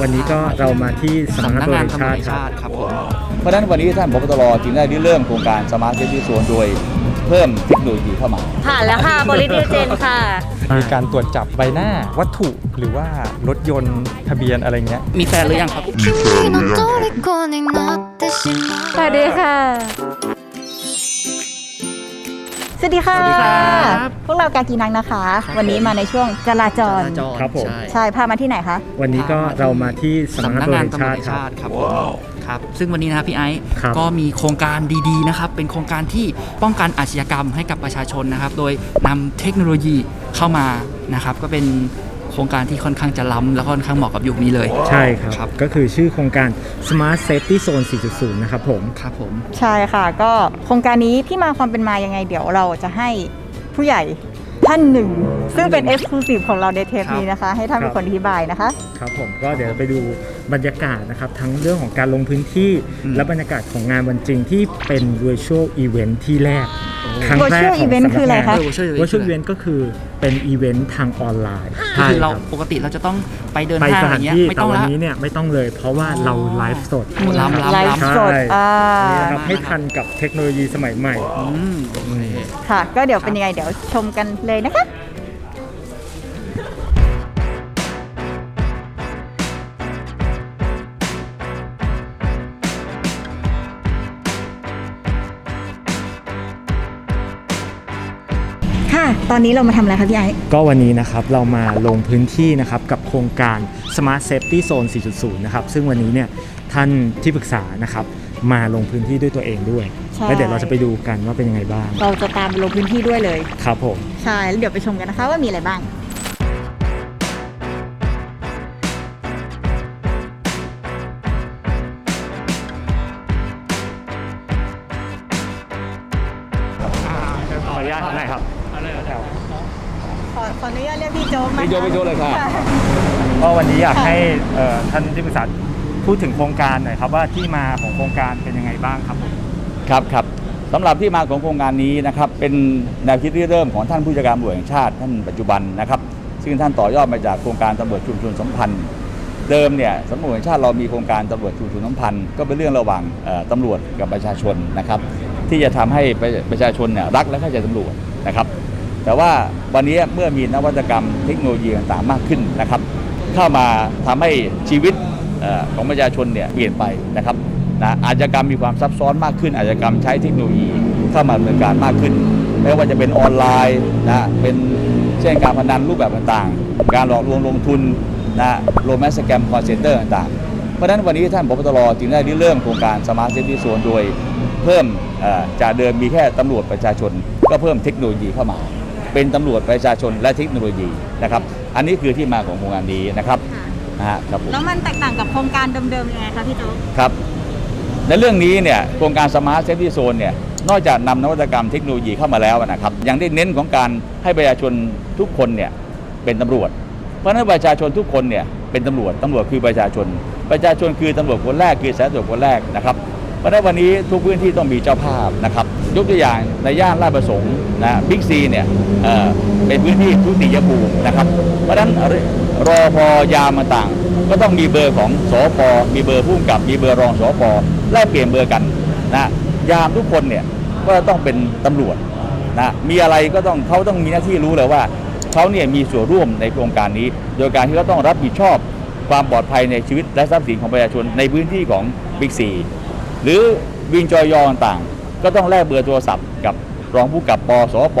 วันนี้ก็เรามาที่สำนัก สำนัก งาน งาน ตำรวจแห่ง ตำรวจ ชาติ แห่ง ครับ ชาติครับผม เพราะฉะนั้นวันนี้ท่านพบตรจึงได้ริเริ่มโครงการสมาร์ทเซฟตี้โซนโดยเพิ่มเทคโนโลยีเข้ามา ผ่านแล้วค่ะบริดิวเจนค่ะ มีการตรวจจับใบหน้าวัตถุหรือว่ารถยนต์ทะเบียนอะไรเงี้ย มีแฟนหรือยังครับ 君の虜になってしまう สวัสดีค่ะ สวัสดีค่ะ สวัสดีครับพวกเรากากีนังนะคะวันนี้มาในช่วงจราจร จราจรครับผม ใช่ ใช่พามาที่ไหนคะ วันนี้ก็เรามาที่สำนักสำนักงานงาตำนรวจตำรวแห่จงแห่งชาชาติติคครัรับบผมครับ ซึ่งวันนี้นะครับพี่ไอซ์ครับก็มีโครงการดีๆนะครับ เป็นโครงการที่ป้องกันอาชญากรรมให้กับประชาชนนะครับ โดยนำเทคโนโลยีเข้ามานะครับ ก็เป็น โครงการที่ค่อนข้างจะล้ำแล้วก็ค่อนข้างเหมาะกับยุคนี้เลย ใช่ครับ ครับ ก็คือชื่อโครงการ Smart Safety Zone 4.0 นะครับผม ครับผม ใช่ค่ะ ก็โครงการนี้ที่มาความเป็นมายังไงเดี๋ยวเราจะให้ผู้ใหญ่ท่านหนึ่ง ซึ่งเป็น e x c l u s i v e ของเราในเทปนี้นะคะ ให้ท่านเป็นคนอธิบายนะคะ ครับผมก็เดี๋ยวไปดูบรรยากาศนะครับ ทั้งเรื่องของการลงพื้นที่ อืม และบรรยากาศของงานวันจริงที่เป็น virtual event ที่แรก ครั้งแรก Virtual ของ event สำนักคืออะไรงานคะ เออ virtual event virtual event ก็คือเป็นอีเวนต์ทางออนไลน์ก็คือเราใช่บปกติเราจะต้องไปเดินไปห้างสอะไรถานเงี้ยที่ไม่แต่ต้องวันละ นี้เนี่ยไม่ต้องเลยเพราะว่าเราไลฟ์สด ล้ำล้ำ ไลฟ์ล้ำสดอ่าอันนี้นะครับให้ทันกับเทคโนโลยีสมัยใหม่ อืมโอเค ค่ะ ก็เดี๋ยวเป็นยังไงเดี๋ยวชมกันเลยนะคะ ค่ะ ตอนนี้เรามาทำอะไรคะพี่ไอซ์ก็วันนี้นะครับเรามาลงพื้นที่นะครับกับโครงการ Smart Safety Zone 4.0 นะครับ ซึ่งวันนี้เนี่ยท่านที่ปรึกษานะครับมาลงพื้นที่ด้วยตัวเองด้วย ใช่ แล้วเดี๋ยวเราจะไปดูกันว่าเป็นยังไงบ้าง เราจะตามไปลงพื้นที่ด้วยเลย ครับผม ใช่ แล้วเดี๋ยวไปชมกันนะคะว่ามีอะไรบ้าง โจ๊กนะพี่โจ๊กพี่โจ๊กเลยค่ะ ก็วันนี้อยากค่ะให้เอ่อท่านที่ปรึกษาพูดถึงโครงการหน่อยครับว่าที่มาของโครงการเป็นยังไงบ้างครับผม ครับครับสำหรับที่มาของโครงการนี้นะครับเป็นแนวคิดที่เริ่มของท่านผู้จัดการตำรวจแห่งชาติท่านปัจจุบันนะครับซึ่งท่านต่อยอดมาจากโครงการตำรวจชุมชนสัมพันธ์ เดิมเนี่ยสำรวจแห่งชาติเรามีโครงการตำรวจชุมชนสัมพันธ์ก็เป็นเรื่องระหว่างเอ่อตำรวจกับประชาชนนะครับที่จะทำให้ประประชาชนเนี่ยรักและเข้าใจตำรวจนะครับ แต่ว่าวันนี้เมื่อมีนวัตกรรมเทคโนโลยีต่างๆมากขึ้นนะครับ เข้ามาทำให้ชีวิตอของประชาชนเนี่ยเปลี่ยนไปนะครับนะอาชญากรรมมีความซับซ้อนมากขึ้น อาชญากรรมใช้เทคโนโลยีเข้ามาดำเนินการมากขึ้น ไม่ว่าจะเป็นออนไลน์นะเป็นเช่นการพนันรูปแบบต่างๆ การหลอกลวงลงทุนนะโรแมนต์สแกมคอนเซนเตอร์ต่างๆ เพราะฉะนั้นวันนี้ท่านพบตรจึงได้ริเริ่มโครงการสมาร์ทเซฟตี้โซนโดยเพิ่มจากเดิมมีแค่ตำรวจประชาชน ก็เพิ่มเทคโนโลยีเข้ามา เป็นตำรวจประชาชนและเทคโนโลยีนะครับ อันนี้คือที่มาของโครงการนี้นะครับนะฮะครับผมแล้วมันแตกต่างกับโครงการเดิมๆยังไงคะพี่โจ๊กครับในเรื่องนี้เนี่ยโครงการสมาร์ทเซฟตี้โซนเนี่ยนอกจากนำนวัตกรรมเทคโนโลยีเข้ามาแล้วนะครับยังได้เน้นของการให้ประชาชนทุกคนเนี่ยเป็นตำรวจ เพราะฉะนั้นประชาชนทุกคนเนี่ยเป็นตำรวจตำรวจคือประชาชน ประชาชนคือตำรวจคนแรกคือสายตรวจคนแรกนะครับเพราะฉะนั้นวันนี้ทุกพื้นที่ต้องมีเจ้าภาพนะครับ ยกตัวอย่างในย่านลาดประสงค์นะบิ๊กซีเนี่ยเเป็นพื้นที่ทุติยภูมินะครับ เพราะฉะนั้นรอพอยามต่างก็ต้องมีเบอร์ของสอพมีเบอร์ผู้กำกับ มีเบอร์รองสอพแลกเปลี่ยนเบอร์กันนะยามทุกคนเนี่ยก็ต้องเป็นตำรวจนะมีอะไรก็ต้องเขาต้องมีหน้าที่รู้เลยว่าเขาเนี่ยมีส่วนร่วมในโครงการนี้ โดยการที่เขาต้องรับผิดชอบความปลอดภัยในชีวิตและทรัพย์สินของประชาชนในพื้นที่ของบิ๊กซีหรือวินจอยยอต่าง ก็ต้องแลกเบอร์โทรศัพท์กับรองผู้กับปสป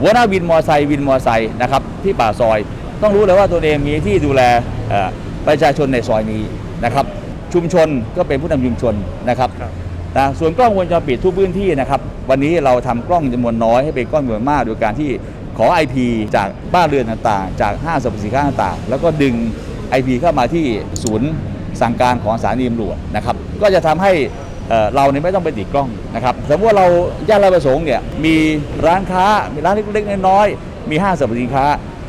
หัวหน้าวินมอไซค์วินมอไซค์นะครับที่ป่าซอย ต้องรู้เลยว่าตัวเองมีที่ดูแลเอ่อประชาชนในซอยนี้นะครับ ชุมชนก็เป็นผู้นำชุมชนนะครับครับนะส่วนกล้องวงจรปิดทุกพื้นที่นะครับ วันนี้เราทำกล้องจำนวนน้อยให้เป็นกล้องจำนวนมากโดยการที่ขอ IP จากบ้านเรือนต่างๆ จากห้างสรรพสินค้าต่างๆ แล้วก็ดึง IP เข้ามาที่ศูนย์สั่งการของสถานีตำรวจนะครับ ก็จะทำให้ เราเนี่ยไม่ต้องไปติดกล้องนะครับสมมติว่าเราย่านราชประสงค์เนี่ยมีร้านค้ามีร้านเล็กๆน้อยๆมีห้างสรรพสินค้า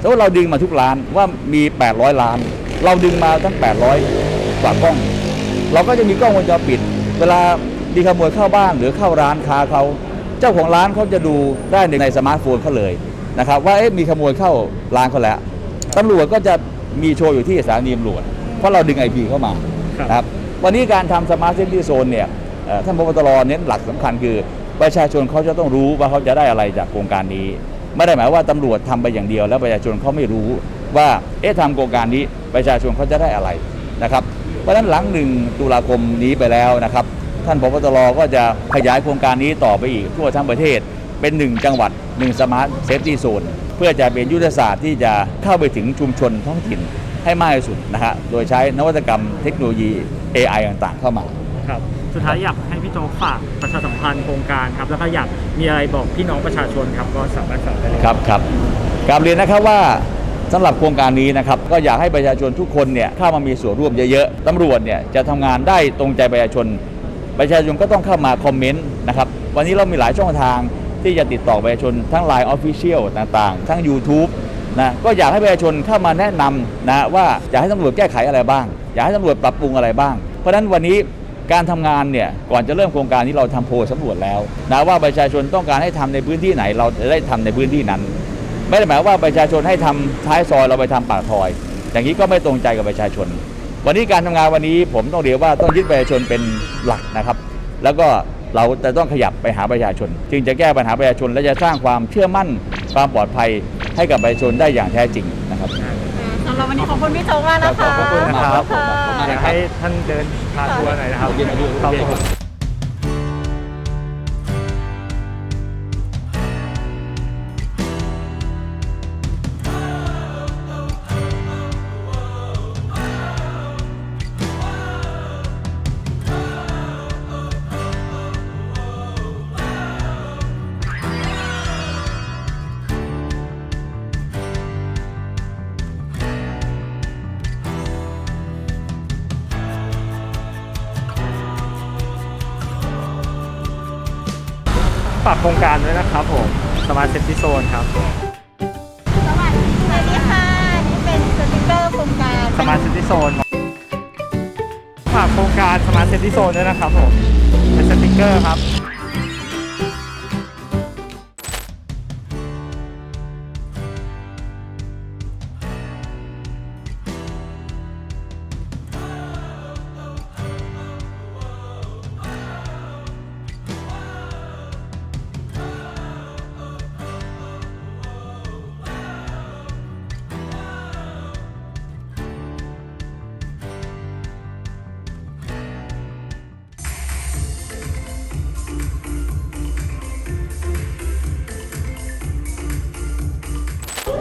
สมมติเราดึงมาทุกร้านว่ามี 800 ล้าน เราดึงมาทั้ง 800 กว่ากล้อง เราก็จะมีกล้องวงจรปิด เวลามีขโมยเข้าบ้านหรือเข้าร้านค้าเขาเจ้าของร้านเขาจะดูได้ในสมาร์ทโฟนเขาเลยนะครับว่าเอ๊ะมีขโมยเข้าร้านเขาแล้วตำรวจก็จะมีโชว์อยู่ที่สถานีตำรวจเพราะเราดึง IP เข้ามาครับนะครับ วันนี้การทำสมาร์ทเซฟตี้โซนเนี่ยท่านพบตรเน้นหลักสำคัญคือ ประชาชนเขาจะต้องรู้ว่าเขาจะได้อะไรจากโครงการนี้ ไม่ได้หมายว่าตำรวจทำไปอย่างเดียว แล้วประชาชนเขาไม่รู้ว่าเอ๊ะทำโครงการนี้ประชาชนเขาจะได้อะไรนะครับเพราะฉะนั้นหลังหนึ่งตุลาคมนี้ไปแล้วนะครับ ท่านพบตรก็จะขยายโครงการนี้ต่อไปอีกทั่วทั้งประเทศเป็นหนึ่งจังหวัดหนึ่งสมาร์ทเซฟตี้โซนเพื่อจะเป็นยุทธศาสตร์ที่จะเข้าไปถึงชุมชนท้องถิ่น ให้มากที่สุดนะฮะโดยใช้นวัตกรรมเทคโนโลยี AI ต่างๆ เข้ามา ครับสุดท้ายอยากให้พี่โจ๊กฝากประชาสัมพันธ์โครงการครับแล้วก็อยากมีอะไรบอกพี่น้องประชาชนครับก็สามารถฝากได้เลย ครับครับกราบเรียนนะครับว่าสำหรับโครงการนี้นะครับก็อยากให้ประชาชนทุกคนเนี่ยเข้ามามีส่วนร่วมเยอะๆตำรวจเนี่ยจะทำงานได้ตรงใจประชาชน ประชาชนก็ต้องเข้ามาคอมเมนต์นะครับวันนี้เรามีหลายช่องทางที่จะติดต่อประชาชนทั้ง Line Official ต่างๆ ทั้ง YouTube นะก็อยากให้ประชาชนเข้ามาแนะนำนะว่าอยากให้ตำรวจแก้ไขอะไรบ้าง อยากให้ตำรวจปรับปรุงอะไรบ้าง เพราะฉะนั้นวันนี้การทำงานเนี่ยก่อนจะเริ่มโครงการนี้เราทำโพลสำรวจแล้วนะว่าประชาชนต้องการให้ทำในพื้นที่ไหน เราจะได้ทำในพื้นที่นั้น ไม่ได้หมายว่าประชาชนให้ทำท้ายซอยเราไปทำปากซอย อย่างนี้ก็ไม่ตรงใจกับประชาชน วันนี้การทำงานวันนี้ผมต้องเรียกว่าต้องยึดประชาชนเป็นหลักนะครับ แล้วก็เราจะต้องขยับไปหาประชาชน จึงจะแก้ปัญหาประชาชนและจะสร้างความเชื่อมั่นความปลอดภัย ให้กับประชาชนได้อย่างแท้จริงนะครับสำหรับวันนี้ขอบคุณพี่โจ๊กมากนะคะ ขอบคุณนะครับขอณอยากค่ะให้ท่านเดินพาทัวร์หน่อยนะครับครับผม ฝากโครงการด้วยนะครับผมสมาร์ทเซฟตี้โซนครับสวัสดีค่ะ นี่เป็นสติกเกอร์โครงการสมาร์ทเซฟตี้โซนฝากโครงการสมาร์ทเซฟตี้โซนด้วยนะครับผมเป็นสติกเกอร์ครับ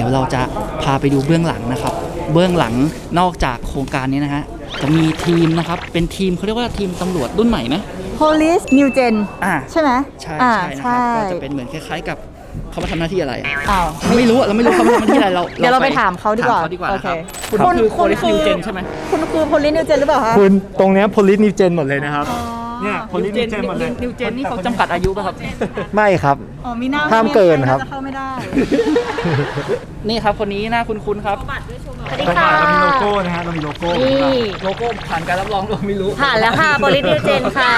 ดี๋ยวเราจะพาไปดูเบื้องหลังนะครับ เบื้องหลังนอกจากโครงการนี้นะฮะจะมีทีมนะครับ เป็นทีมเขาเรียกว่าทีมตำรวจรุ่นใหม่ไหม Police New Gen อ่าใช่ไหมใช่อ่าใช่นะครับก็จะเป็นเหมือนคล้ายๆกับเขามาทำหน้าที่อะไรอะอ้าว ไม่รู้อะเราไม่รู้เขามาทำหน้าที่อะไรเราเดี๋ยวเราไปถามเขาดีกว่าถเขาดีกว่าโอนะเคครับคุณคือ คุณ Police คือ New Gen ใช่ไหมคุณคือ Police New Gen หรือเปล่าคะ คุณตรงเนี้ย police new gen หมดเลยนะครับ เนี่ย New police new Gen gen หมดเลย New Gen นี่เขาจำกัดอายุป่ะครับ ไม่ครับ อ๋อมีหน้า ห้ามเกินครับ จะเข้าไม่ได้ นี่ครับคนนี้หน้าคุ้นๆครับ สวัสดี ตรง ค่ะ ผ่านเรามีโลโก้นะฮะเรามีโลโก้ นี่ โลโก้ผ่านการรับรองหรือไม่รู้ ผ่านแล้วค่ะบริดิวเจนค่ะ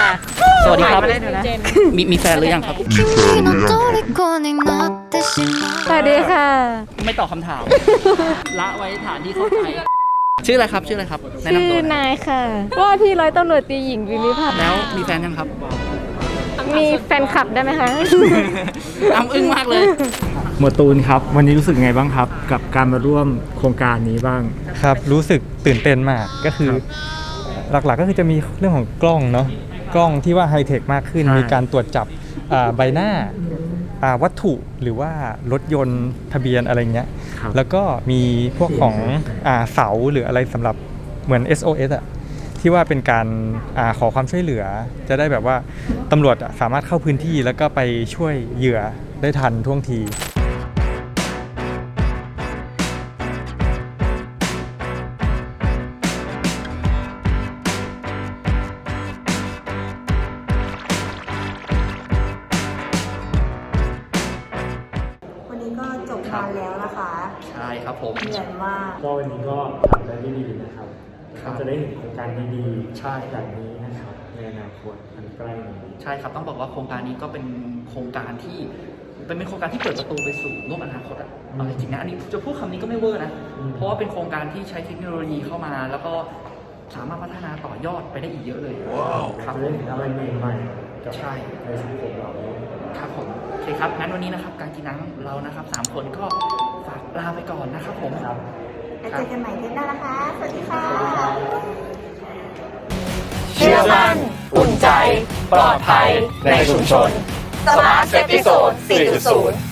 สวัสดีครับ ผ่านมาแล้วเจน มีมีแฟนหรือยังครับ 君の虜になってしまう สวัสดีค่ะ ไม่ตอบคำถาม ละไว้ฐานที่เข้าใจ ชื่ออะไรครับชื่ออะไรครับแนะชื่นำอตัวหน่อยนายค่ะ ว่าที่ร้อยตำรวจตีหญิงวิมิพัฒน์แล้วมีแฟนยังครับ มีแฟนคลับได้ไหมคะ อ้ำอึ้งมากเลย หมวดตูนครับ วันนี้รู้สึกไงบ้างครับ กับการมาร่วมโครงการนี้บ้าง ครับรู้สึกตื่นเต้นมากก็คือครับหลักๆก็คือจะมีเรื่องของกล้องเนาะกล้องที่ว่าไฮเทคมากขึ้น ใช่มีการตรวจจับอ่าใบหน้าอ่า วัตถุหรือว่ารถยนต์ทะเบียนอะไรเงี้ย ครับแล้วก็มีพวกของอาเสาหรืออะไรสำหรับเหมือน SOS อะที่ว่าเป็นการอาขอความช่วยเหลือ จะได้แบบว่าตำรวจอะสามารถเข้าพื้นที่แล้วก็ไปช่วยเหยื่อได้ทันท่วงที ผมเหนื่อยมากก็วันนี้ก็ทำได้ได้ดีนะครับครับเราจะได้เห็นโครงการดีๆใช่ แบบนี้นะครับในอนาคตอันใกล้นี้ ใช่ครับต้องบอกว่าโครงการนี้ก็เป็นโครงการที่เป็นเป็นโครงการที่เปิดประตูไปสู่โลกอนาคตอะเอาจริงๆนะอันนี้จะพูดคำนี้ก็ไม่เวอร์นะเพราะว่าเป็นโครงการที่ใช้เทคโนโลยีเข้ามา แล้วก็สามารถพัฒนาต่อยอดไปได้อีกเยอะเลยครับผมอะไรใหม่ๆกับใช่ ในสังคมเราครับผมโอ เคครับ งั้นวันนี้นะครับ การกินน้ำเรานะครับสามคนก็ฝากลาไปก่อนนะครับผมครับแล้วเจอกันใหม่เทปหน้านะคะ สวัสดีค่ะเชื่อมั่นอุ่นใจ ปลอดภัยในชุมชนสมาร์ทเซฟตี้โซน4.0